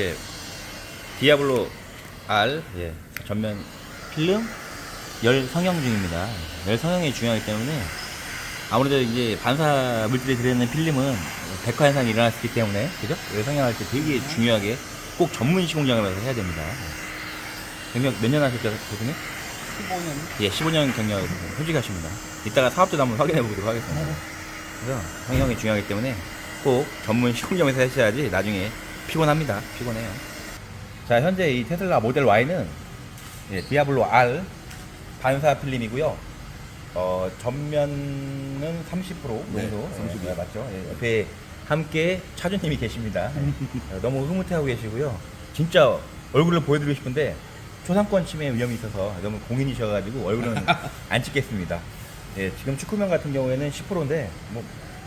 이제 디아블로 R 예, 전면 필름 열 성형 중입니다. 열 성형이 중요하기 때문에 아무래도 이제 반사 물질이 들어있는 필름은 백화 현상이 일어날 수 있기 때문에 그죠? 열 성형할 때 되게 중요하게 꼭 전문 시공장에서 해야 됩니다. 경력 몇 년 하셨죠, 교수님? 15년. 예, 15년 경력 휴직하십니다. 이따가 사업자도 한번 확인해 보도록 하겠습니다. 그래서 성형이 중요하기 때문에 꼭 전문 시공점에서 하셔야지 나중에 피곤합니다. 피곤해요. 자, 현재 이 테슬라 모델 Y는 예, 디아블로 R 반사 필름이고요. 어, 전면은 30% 정도 네, 예, 30%. 네, 맞죠? 예, 옆에 함께 차주님이 계십니다. 예, 너무 흐뭇해하고 계시고요. 진짜 얼굴을 보여드리고 싶은데 초상권 침해 위험이 있어서 너무 공인이셔가지고 얼굴은 안 찍겠습니다. 예, 지금 축구면 같은 경우에는 10%인데 뭐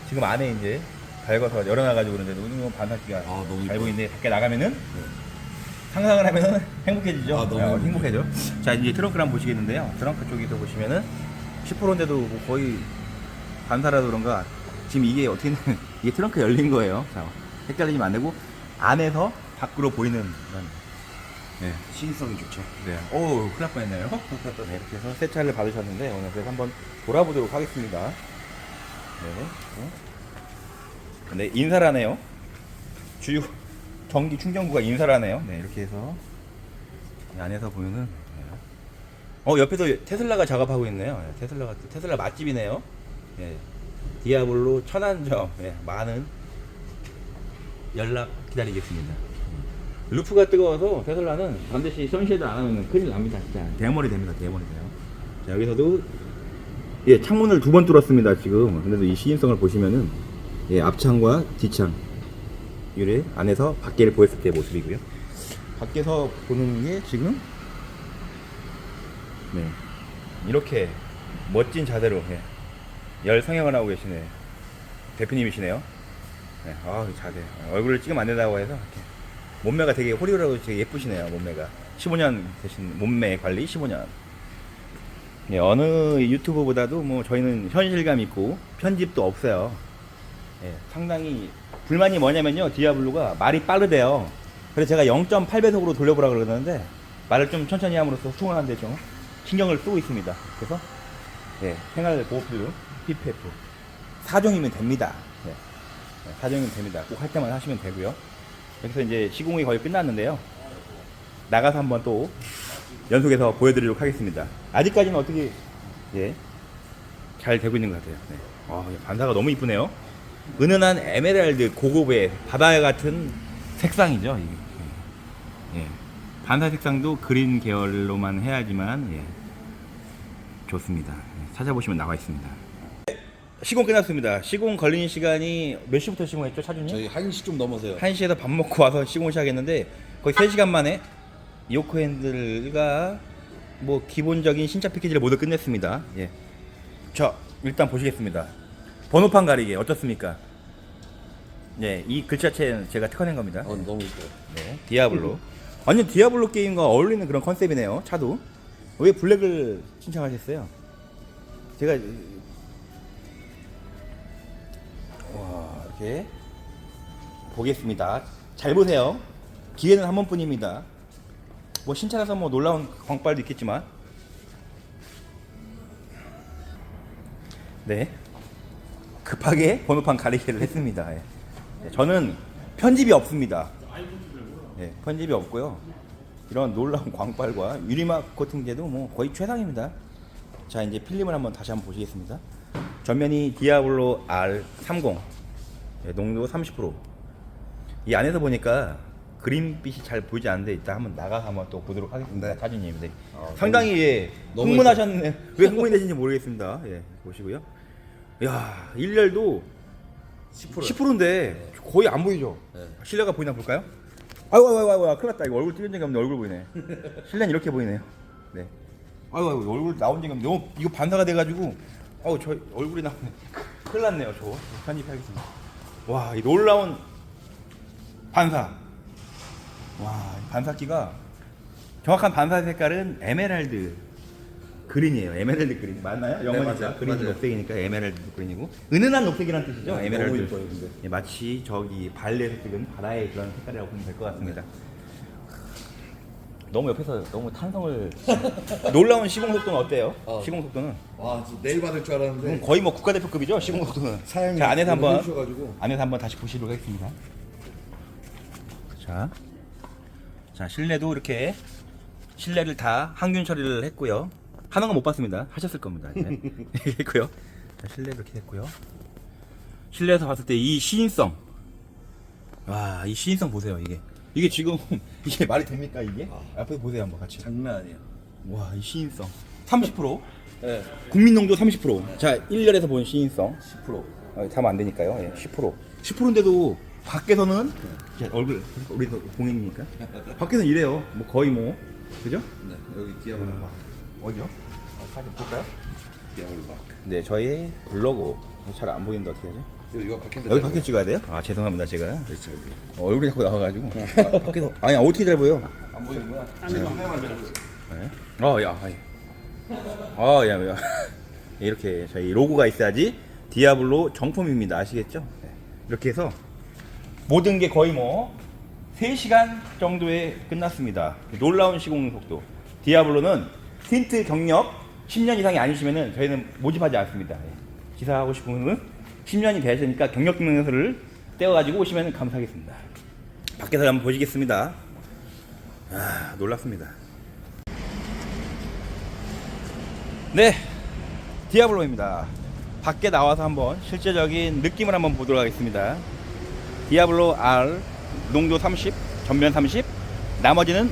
지금 안에 이제 밝아서 열어놔가지고 그러는데 너무 반사기가 아, 너무 잘 이뻐요. 보이는데 밖에 나가면은 상상을 하면은 행복해지죠. 아, 너무 어, 행복해요. 행복해져. 자 이제 트렁크를 한번 보시겠는데요. 트렁크 쪽에서 보시면은 10%인데도 뭐 거의 반사라서 그런가 지금 이게 어떻게 되면 이게 트렁크 열린 거예요. 자 헷갈리시면 안 되고 안에서 밖으로 보이는 그런 네. 시인성이 좋죠. 네. 오, 큰일 날 뻔했네요. 네, 이렇게 해서 세차를 받으셨는데 오늘 그래서 한번 돌아보도록 하겠습니다. 네. 어. 근데 인사를 하네요. 주유 전기 충전구가 인사를 하네요. 네, 이렇게 해서 이 안에서 보면은 네. 어 옆에도 테슬라가 작업하고 있네요. 네, 테슬라가 테슬라 맛집이네요. 예. 디아블로 천안점 예, 많은 연락 기다리겠습니다. 루프가 뜨거워서 테슬라는 반드시 선쉐드 안 하면 큰일 납니다. 진짜 대머리 됩니다. 대머리 돼요. 자, 여기서도 예 창문을 두 번 뚫었습니다. 지금 그래도 이 시인성을 보시면은 예 앞창과 뒷창 유래 안에서 밖에를 보였을 때 모습이고요. 밖에서 보는 게 지금 네 이렇게 멋진 자세로 예, 열 성형을 하고 계시네 대표님이시네요. 네, 아, 이 자세. 얼굴을 찍으면 안 된다고 해서 이렇게. 몸매가 되게 호리호리하고 되게 예쁘시네요. 몸매가 15년 되신 몸매 관리 15년. 예, 어느 유튜브보다도 뭐 저희는 현실감 있고 편집도 없어요. 예, 상당히 불만이 뭐냐면요. 디아블로가 말이 빠르대요. 그래서 제가 0.8배속으로 돌려보라 그러는데 말을 좀 천천히 함으로써 수긍하는데 좀 신경을 쓰고 있습니다. 그래서 예, 생활 보호필름 PPF 사종이면 됩니다. 예. 네, 사정이면 됩니다. 꼭 할 때만 하시면 되고요. 여기서 이제 시공이 거의 끝났는데요. 나가서 한번 또 연속해서 보여드리도록 하겠습니다. 아직까지는 어떻게 예, 잘 되고 있는 것 같아요. 네. 아, 예, 반사가 너무 이쁘네요. 은은한 에메랄드 고급의 바다 같은 색상이죠. 이게. 예. 반사 색상도 그린 계열로만 해야지만 예, 좋습니다. 예, 찾아보시면 나와 있습니다. 시공 끝났습니다. 시공 걸리는 시간이 몇 시부터 시공했죠, 차주님? 저희 1시 좀 넘어서요. 1시에서 밥 먹고 와서 시공을 시작했는데 거의 3시간 만에 요코 핸들과 뭐 기본적인 신차 패키지를 모두 끝냈습니다. 예. 자, 일단 보시겠습니다. 번호판 가리개 어떻습니까? 예, 이 글자체는 제가 특허낸 겁니다. 어, 너무 이뻐요. 네, 디아블로. 완전 디아블로 게임과 어울리는 그런 컨셉이네요. 차도. 왜 블랙을 신청하셨어요? 제가 와 이렇게 보겠습니다. 잘 보세요. 기회는 한 번뿐입니다. 뭐 신차라서 뭐 놀라운 광발도 있겠지만. 네. 급하게 번호판 가리개를 했습니다. 예. 네, 저는 편집이 없습니다. 네, 편집이 없고요. 이런 놀라운 광발과 유리막 코팅제도 뭐 거의 최상입니다. 자 이제 필름을 한번 다시 한번 보시겠습니다. 전면이 디아블로 R30 네, 농도 30%. 이 안에서 보니까 그린빛이 잘 보이지 않는데 이따 한번 나가서 한번 또 보도록 하겠습니다. 네. 차주님. 네. 아, 상당히 예, 너무 흥분하셨네. 왜 흥분이 되신지 모르겠습니다. 예, 보시고요. 야, 일렬도 10%. 10%인데 거의 안 보이죠? 네. 실내가 보이나 볼까요? 아이고 아이고 아이고 아이고, 큰일 났다. 이거 얼굴 띄운 적이 없는데 얼굴 보이네. 실내는 이렇게 보이네요. 네. 아이고 아이고 얼굴 나온 적이 없는데. 너무 이거 반사가 돼가지고. 어우 저 얼굴이 나오네. 큰일 났네요 저 편집하겠습니다. 와이 놀라운 반사. 와이 반사기가 정확한 반사 색깔은 에메랄드 그린이에요. 에메랄드 그린 맞나요? 영어니까 맞아요. 그린이 맞아요. 녹색이니까 에메랄드 그린이고 은은한 녹색이라는 뜻이죠. 네, 에메랄드. 너무 예뻐요, 근데. 예, 마치 저기 발리에서 찍은 바다의 그런 색깔이라고 보면 될 것 같습니다. 너무 옆에서 너무 탄성을 놀라운 시공 속도는 어때요? 어. 시공 속도는 와, 진짜 내일 받을 줄 알았는데. 그럼 거의 뭐 국가대표급이죠 시공 속도는. 사장님 자 안에서 한번 해주셔가지고. 안에서 한번 다시 보시도록 하겠습니다. 자, 자 실내도 이렇게 실내를 다 항균 처리를 했고요. 하는 건 못 봤습니다. 하셨을 겁니다. 이제. 했고요. 자 실내 이렇게 했고요. 실내에서 봤을 때 이 시인성, 와 이 시인성 보세요 이게. 이게 지금 이게 말이 됩니까 이게? 앞에 보세요 한번 같이. 장난 아니에요. 와 이 시인성 30% 네. 국민농도 30%. 자 1년에서 본 시인성 10%. 어, 자면 안 되니까요. 예, 10%. 10%인데도 밖에서는 이제 얼굴 우리도 공인이니까 밖에서는 이래요. 뭐 거의 뭐 그죠? 네. 여기 디아블로 박. 어디요? 어, 사진 볼까요? 박. 네, 저희 블로그 잘 안 보이는데 어떻게 하죠? 여기 이거 밖에 여기 밖에 찍어야 돼요? 아 죄송합니다 제가 그렇죠. 여기. 어, 얼굴이 자꾸 나와가지고 아, 밖에서 아니 어떻게 잘 보여? 안 보이는구나. 네. 어, 야, 아이. 아, 야, 야. 이렇게 저희 로고가 있어야지 디아블로 정품입니다. 아시겠죠? 네. 이렇게 해서 모든 게 거의 뭐 3시간 정도에 끝났습니다. 놀라운 시공 속도. 디아블로는 틴트 경력 10년 이상이 아니시면은 저희는 모집하지 않습니다. 예. 기사하고 싶은 분은 10년이 되셨으니까 경력 증명서를 떼어가지고 오시면 감사하겠습니다. 밖에서 한번 보시겠습니다. 아, 놀랍습니다. 네, 디아블로입니다. 밖에 나와서 한번 실제적인 느낌을 한번 보도록 하겠습니다. 디아블로 R 농도 30, 전면 30, 나머지는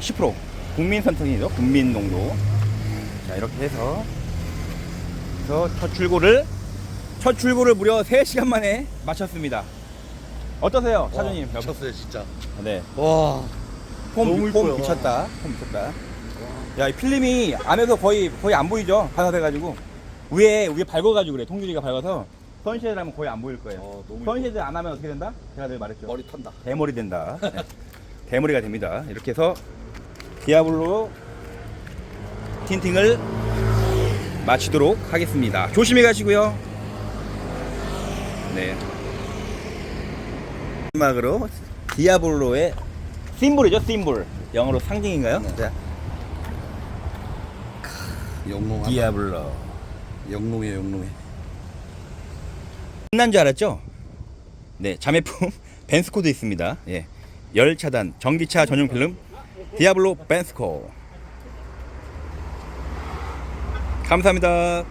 10% 국민 선택이죠. 국민 농도. 자 이렇게 해서 그래서 첫 출고를 첫 출고를 무려 3시간 만에 마쳤습니다. 어떠세요, 차주님? 와, 미쳤어요, 진짜. 네. 와. 폼, 너무 폼 이뻐요. 미쳤다. 폼 미쳤다. 야, 이 필름이 안에서 거의 거의 안 보이죠? 반사돼가지고 위에 위에 밝아가지고 그래. 통유리가 밝아서 선쉐이드 하면 거의 안 보일 거예요. 어, 너무 선쉐이드 안 하면 어떻게 된다? 제가 늘 말했죠. 머리 탄다. 대머리 된다. 네. 대머리가 됩니다. 이렇게 해서 디아블로 틴팅을 마치도록 하겠습니다. 조심히 가시고요. 네. 마지막으로 디아블로의 심볼이죠, 심볼. 영어로 상징인가요? 네. 자, 영롱하다. 디아블로. 영롱해, 영롱해. 끝난 줄 알았죠? 네, 자매품 벤스코도 있습니다. 예. 열 차단 전기차 전용 필름 디아블로 벤스코. 감사합니다.